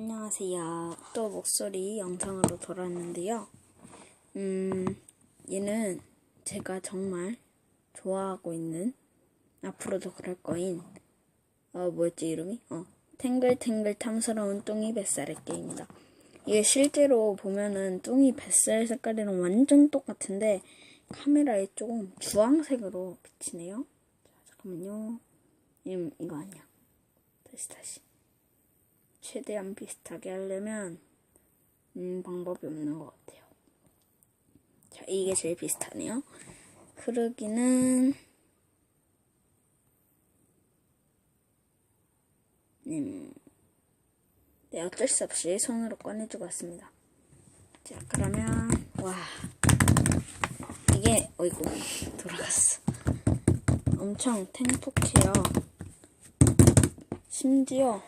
안녕하세요. 또 목소리 영상으로 돌아왔는데요. 음, 얘는 제가 정말 좋아하고 있는, 앞으로도 그럴 거인, 어, 뭐였지, 이름이? 어, 탱글탱글 탐스러운 뚱이 뱃살의 게임이다. 이게 실제로 보면은 뚱이 뱃살 색깔이랑 완전 똑같은데, 카메라에 조금 주황색으로 비치네요. 자, 잠깐만요. 음, 이거 아니야. 다시, 다시. 최대한 비슷하게 하려면 음, 방법이 없는 것 같아요. 자, 이게 제일 비슷하네요. 흐르기는 음, 네, 어쩔 수 없이 손으로 꺼내주고 왔습니다. 자, 그러면 와 이게 어이구 돌아갔어. 엄청 탱톡해요. 심지어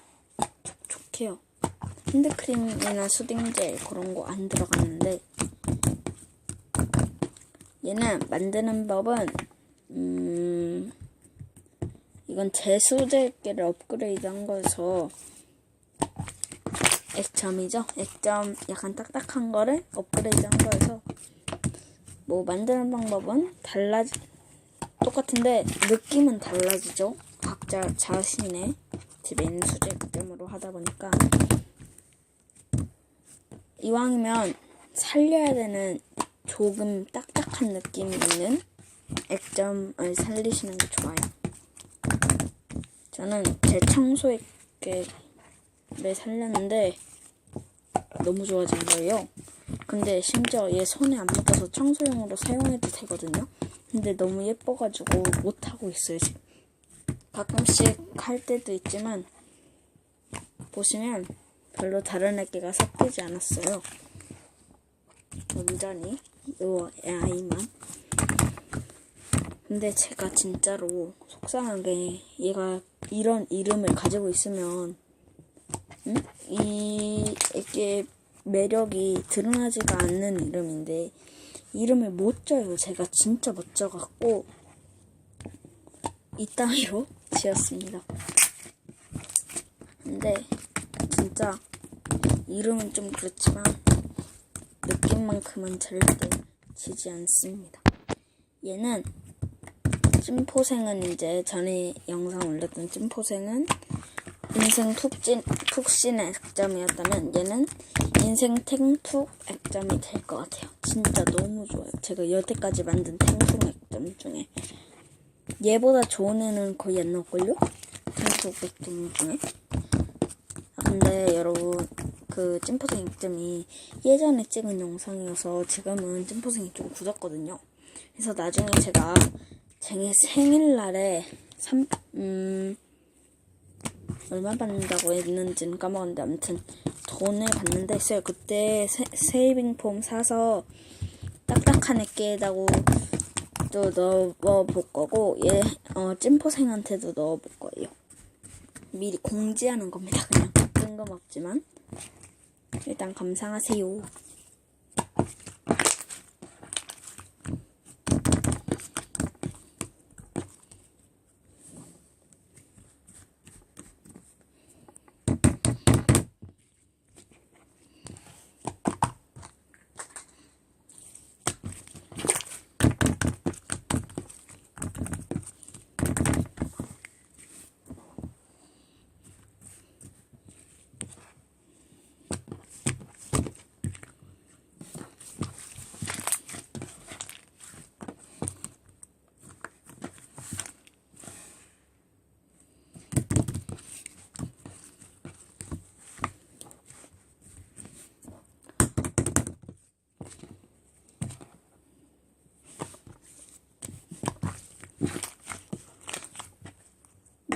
해요. 핸드크림이나 수딩젤 그런 거 안 들어갔는데 얘는 만드는 법은 음 이건 제수제끼를 업그레이드 한 거여서 액점이죠. 액점 약간 딱딱한 거를 업그레이드 한 거여서 뭐 만드는 방법은 달라지 똑같은데 느낌은 달라지죠. 각자 자신의 집에 있는 수제액점으로 하다 보니까 이왕이면 살려야 되는 조금 딱딱한 느낌이 있는 액점을 살리시는 게 좋아요. 저는 제 청소액을 살렸는데 너무 좋아진 거예요. 근데 심지어 얘 손에 안 묻어서 청소용으로 사용해도 되거든요. 근데 너무 예뻐가지고 못하고 있어요, 지금. 가끔씩 할 때도 있지만 보시면 별로 다른 액기가 섞이지 않았어요. 완전히 요 아이만. 근데 제가 진짜로 속상하게 얘가 이런 이름을 가지고 있으면 응? 이 액기의 매력이 드러나지가 않는 이름인데 이름을 못 져요. 제가 진짜 못 져갖고 이 따위로 지었습니다. 근데 진짜 이름은 좀 그렇지만 느낌만큼은 절대 지지 않습니다. 얘는 찐포생은 이제 전에 영상 올렸던 찐포생은 인생 푹찐 푹신 액점이었다면 얘는 인생 탱툭 액점이 될 것 같아요. 진짜 너무 좋아요. 제가 여태까지 만든 탱툭 액점 중에 얘보다 좋은 애는 거의 안 나올걸요? 탱툭 액점 중에. 아, 근데 여러분 그 찐포생 액점이 예전에 찍은 영상이어서 지금은 찐포생이 좀 굳었거든요. 그래서 나중에 제가 제 생일날에 3, 음, 얼마 받는다고 했는지는 까먹었는데 아무튼 돈을 받는다 했어요. 그때 세, 세이빙 폼 사서 딱딱한 액기에다고 또 넣어볼 거고 얘 어, 찐포생한테도 넣어볼 거예요. 미리 공지하는 겁니다. 그냥 뜬금없지만 일단 감상하세요.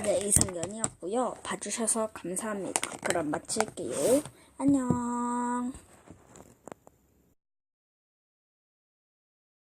네, 이승연이었고요. 봐주셔서 감사합니다. 그럼 마칠게요. 안녕.